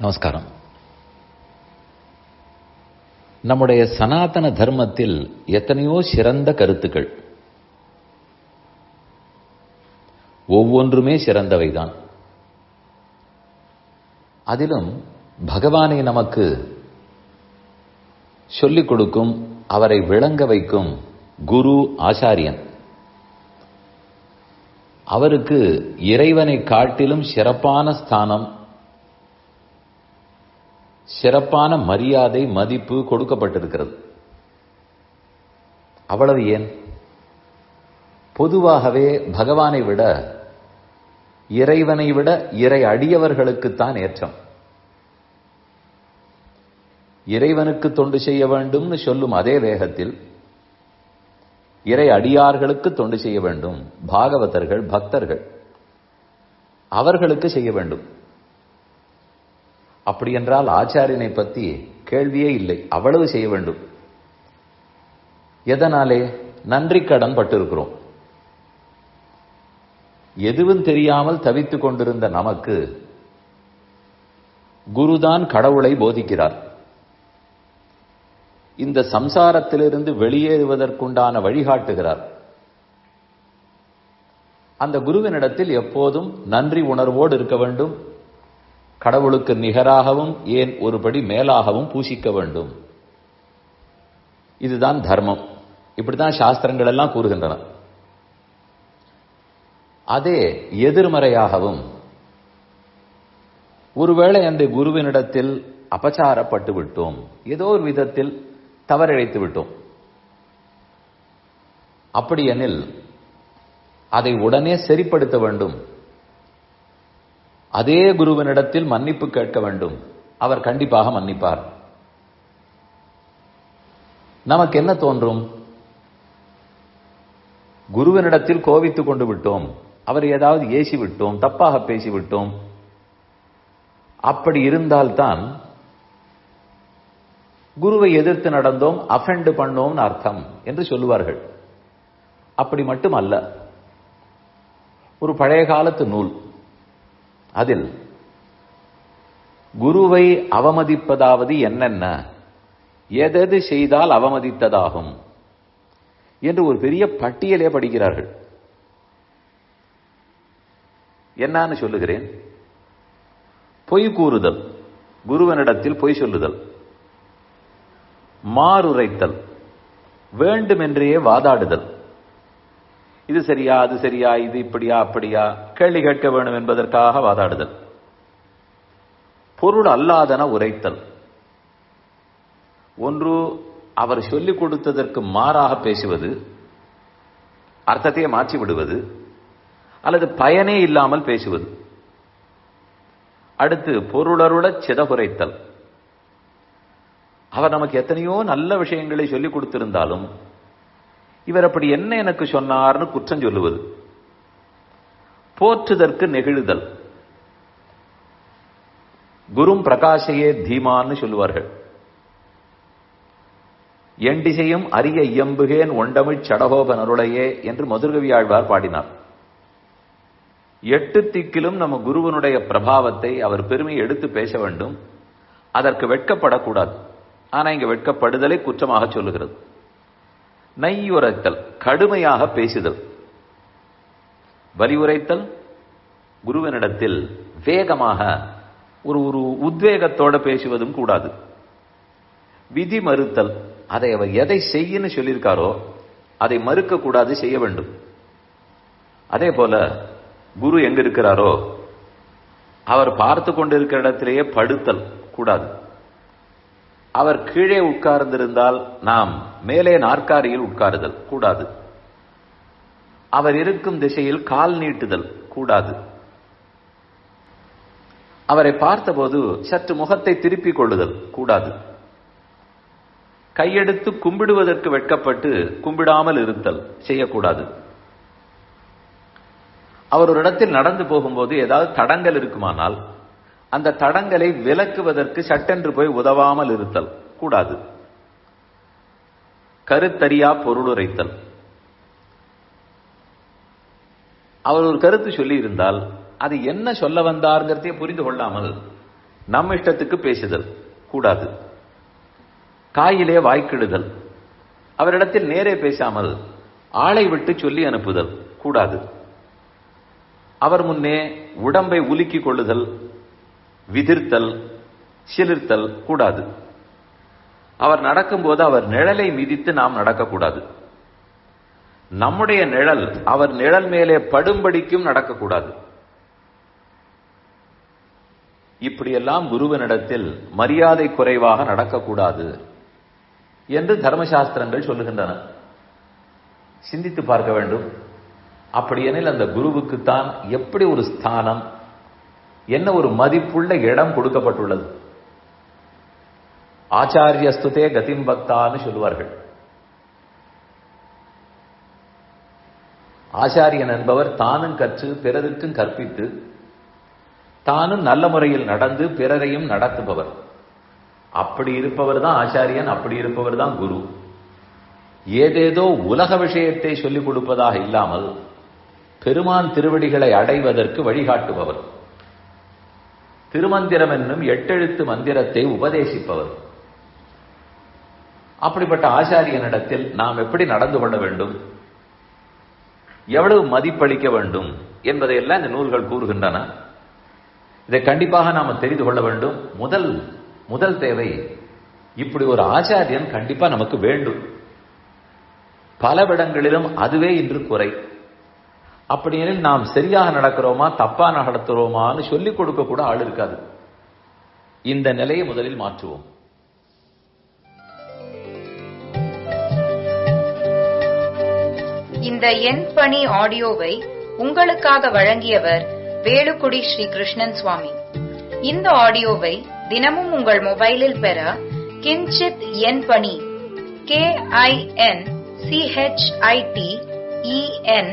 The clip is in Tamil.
நமஸ்காரம். நம்முடைய சனாதன தர்மத்தில் எத்தனையோ சிறந்த கருத்துக்கள். ஒவ்வொன்றுமே சிறந்தவைதான். அதிலும் பகவானை நமக்கு சொல்லிக் கொடுக்கும் அவரை விளங்க வைக்கும் குரு ஆச்சாரியன். அவருக்கு இறைவனை காட்டிலும் சிறப்பான ஸ்தானம் சிறப்பான மரியாதை மதிப்பு கொடுக்கப்பட்டிருக்கிறது. அவ்வளவு ஏன்? பொதுவாகவே பகவானை விட இறைவனை விட இறை அடியவர்களுக்குத்தான் ஏற்றம். இறைவனுக்கு தொண்டு செய்ய வேண்டும்னு சொல்லும் அதே வேகத்தில் இறை அடியார்களுக்கு தொண்டு செய்ய வேண்டும் பாகவதர்கள் பக்தர்கள். அவர்களுக்கு செய்ய வேண்டும். அப்படி என்றால் ஆச்சாரியனை பற்றி கேள்வியே இல்லை. அவ்வளவு செய்ய வேண்டும். எதனாலே? நன்றி கடன் பட்டிருக்கிறோம். எதுவும் தெரியாமல் தவித்துக் கொண்டிருந்த நமக்கு குருதான் கடவுளை போதிக்கிறார். இந்த சம்சாரத்திலிருந்து வெளியேறுவதற்குண்டான வழிகாட்டுகிறார். அந்த குருவினிடத்தில் எப்போதும் நன்றி உணர்வோடு இருக்க வேண்டும். கடவுளுக்கு நிகராகவும் ஏன் ஒருபடி மேலாகவும் பூசிக்க வேண்டும்? இதுதான் தர்மம். இப்படித்தான் சாஸ்திரங்கள் எல்லாம் கூறுகின்றன. அதே எதிர்மறையாகவும் ஒருவேளை அந்த குருவினிடத்தில் அபச்சாரப்பட்டு விட்டோம் ஏதோ ஒரு விதத்தில் தவறிழைத்து விட்டோம். அப்படியெனில் அதை உடனே சரிப்படுத்த வேண்டும். அதே குருவனிடத்தில் மன்னிப்பு கேட்க வேண்டும். அவர் கண்டிப்பாக மன்னிப்பார். நமக்கு என்ன தோன்றும்? குருவனிடத்தில் கோவித்துக் கொண்டு விட்டோம். அவர் ஏதாவது ஏசி விட்டோம் தப்பாக பேசிவிட்டோம் அப்படி இருந்தால்தான் குருவை எதிர்த்து நடந்தோம் அஃபெண்ட் பண்ணோம்னு அர்த்தம் என்று சொல்லுவார்கள். அப்படி மட்டும் அல்ல ஒரு பழைய காலத்து நூல். அதில் குருவை அவமதிப்பதாவது என்னென்ன? எதெது செய்தால் அவமதித்ததாகும்? என்று ஒரு பெரிய பட்டியலே படிக்கிறார்கள். என்னன்னு சொல்லுகிறேன். பொய் கூறுதல். குருவனிடத்தில் பொய் சொல்லுதல். மாறுரைத்தல். வேண்டுமென்றே வாதாடுதல். இது சரியா அது சரியா இது இப்படியா அப்படியா? கேள்வி கேட்க வேண்டும் என்பதற்காக வாதாடுதல். பொருள் அல்லாதன உரைத்தல். ஒன்று அவர் சொல்லிக் கொடுத்ததற்கு மாறாக பேசுவது அர்த்தத்தையே மாற்றி விடுவது அல்லது பயனே இல்லாமல் பேசுவது. அடுத்து பொருளருட சிதகுரைத்தல் அவர் நமக்கு எத்தனையோ நல்ல விஷயங்களை சொல்லிக் கொடுத்திருந்தாலும் இவர் அப்படி என்ன எனக்கு சொன்னார்னு குற்றம் சொல்லுவது. போற்றுதற்கு நெகிழுதல். குரும் பிரகாசையே தீமான்னு சொல்லுவார்கள். எண்டிசையும் அரிய இயம்புகேன் ஒண்டமிழ் சடகோபனருடையே என்று மதுர்கவியாழ்வார் பாடினார். எட்டு திக்கிலும் நம்ம குருவனுடைய பிரபாவத்தை அவர் பெருமை எடுத்து பேச வேண்டும். அதற்கு வெட்கப்படக்கூடாது. ஆனா இங்க வெட்கப்படுதலை குற்றமாக சொல்லுகிறது. நையுரைத்தல் கடுமையாக பேசுதல். வலியுரைத்தல் குருவனிடத்தில் வேகமாக ஒரு ஒரு உத்வேகத்தோட பேசுவதும் கூடாது. விதி மறுத்தல் அதை அவர் எதை செய்யன்னு சொல்லியிருக்காரோ அதை மறுக்கக்கூடாது செய்ய வேண்டும். அதே போல குரு எங்க இருக்கிறாரோ அவர் பார்த்து கொண்டிருக்கிற இடத்திலேயே படுத்தல் கூடாது. அவர் கீழே உட்கார்ந்திருந்தால் நாம் மேலே நாற்காரியில் உட்காருதல் கூடாது. அவர் இருக்கும் திசையில் கால் நீட்டுதல் கூடாது. அவரை பார்த்தபோது சற்று முகத்தை திருப்பிக் கொள்ளுதல் கூடாது. கையெடுத்து கும்பிடுவதற்கு வெட்கப்பட்டு கும்பிடாமல் இருத்தல் செய்யக்கூடாது. அவர் ஒரு இடத்தில் நடந்து போகும்போது ஏதாவது தடங்கள் இருக்குமானால் அந்த தடங்களை விலக்குவதற்கு சட்டென்று போய் உதவாமல் இருத்தல். கூடாது. கருத்தறியா பொருளுரைத்தல். அவர் ஒரு கருத்து சொல்லி இருந்தால் அது என்ன சொல்ல வந்தார்ங்கிறதையே புரிந்து கொள்ளாமல் நம் இஷ்டத்துக்கு பேசுதல். கூடாது. காயிலே வாய்க்கிடுதல். அவரிடத்தில் நேரே பேசாமல் ஆளை விட்டு சொல்லி அனுப்புதல். கூடாது. அவர் முன்னே உடம்பை உலுக்கிக் கொள்ளுதல் விதிர்த்தல் சிலிர்த்தல் கூடாது. அவர் நடக்கும்போது அவர் நிழலை மிதித்து நாம் நடக்கக்கூடாது. நம்முடைய நிழல் அவர் நிழல் மேலே படும்படிக்கும் நடக்கக்கூடாது. இப்படியெல்லாம் குருவனிடத்தில் மரியாதை குறைவாக நடக்கக்கூடாது என்று தர்மசாஸ்திரங்கள் சொல்லுகின்றன. சிந்தித்து பார்க்க வேண்டும். அப்படியெனில் அந்த குருவுக்குத்தான் எப்படி ஒரு ஸ்தானம் என்ன ஒரு மதிப்புள்ள இடம் கொடுக்கப்பட்டுள்ளது? ஆச்சாரியஸ்துதே கதிம் பக்தான்னு சொல்லுவார்கள். ஆச்சாரியன் என்பவர் தானும் கற்று பிறருக்கும் கற்பித்து தானும் நல்ல முறையில் நடந்து பிறரையும் நடத்துபவர். அப்படி இருப்பவர் தான் ஆச்சாரியன் அப்படி இருப்பவர் தான் குரு. ஏதேதோ உலக விஷயத்தை சொல்லிக் கொடுப்பதாக இல்லாமல் பெருமான் திருவடிகளை அடைவதற்கு வழிகாட்டுபவர். திருமந்திரம் என்னும் எட்டெழுத்து மந்திரத்தை உபதேசிப்பவர். அப்படிப்பட்ட ஆச்சாரியனிடத்தில் நாம் எப்படி நடந்து கொள்ள வேண்டும்? எவ்வளவு மதிப்பளிக்க வேண்டும் என்பதையெல்லாம் இந்த நூல்கள் கூறுகின்றன. இதை கண்டிப்பாக நாம் தெரிந்து கொள்ள வேண்டும். முதல் முதல் தேவை இப்படி ஒரு ஆச்சாரியன் கண்டிப்பா நமக்கு வேண்டும். பலவிடங்களிலும் அதுவே இன்று குறை. அப்படின்னு நாம் சரியாக நடக்கிறோமா தப்பா நடத்துறோமான்னு சொல்லிக் கொடுக்க கூட ஆள் இருக்காது. இந்த நிலையை முதலில் மாற்றுவோம். இந்த எண் பணி ஆடியோவை உங்களுக்காக வழங்கியவர் வேலுக்குடி ஸ்ரீ கிருஷ்ணன் சுவாமி. இந்த ஆடியோவை தினமும் உங்கள் மொபைலில் பெற கிஞ்சித் எண் பணி கே ஐ என் சிஹெச்ஐடி இஎன்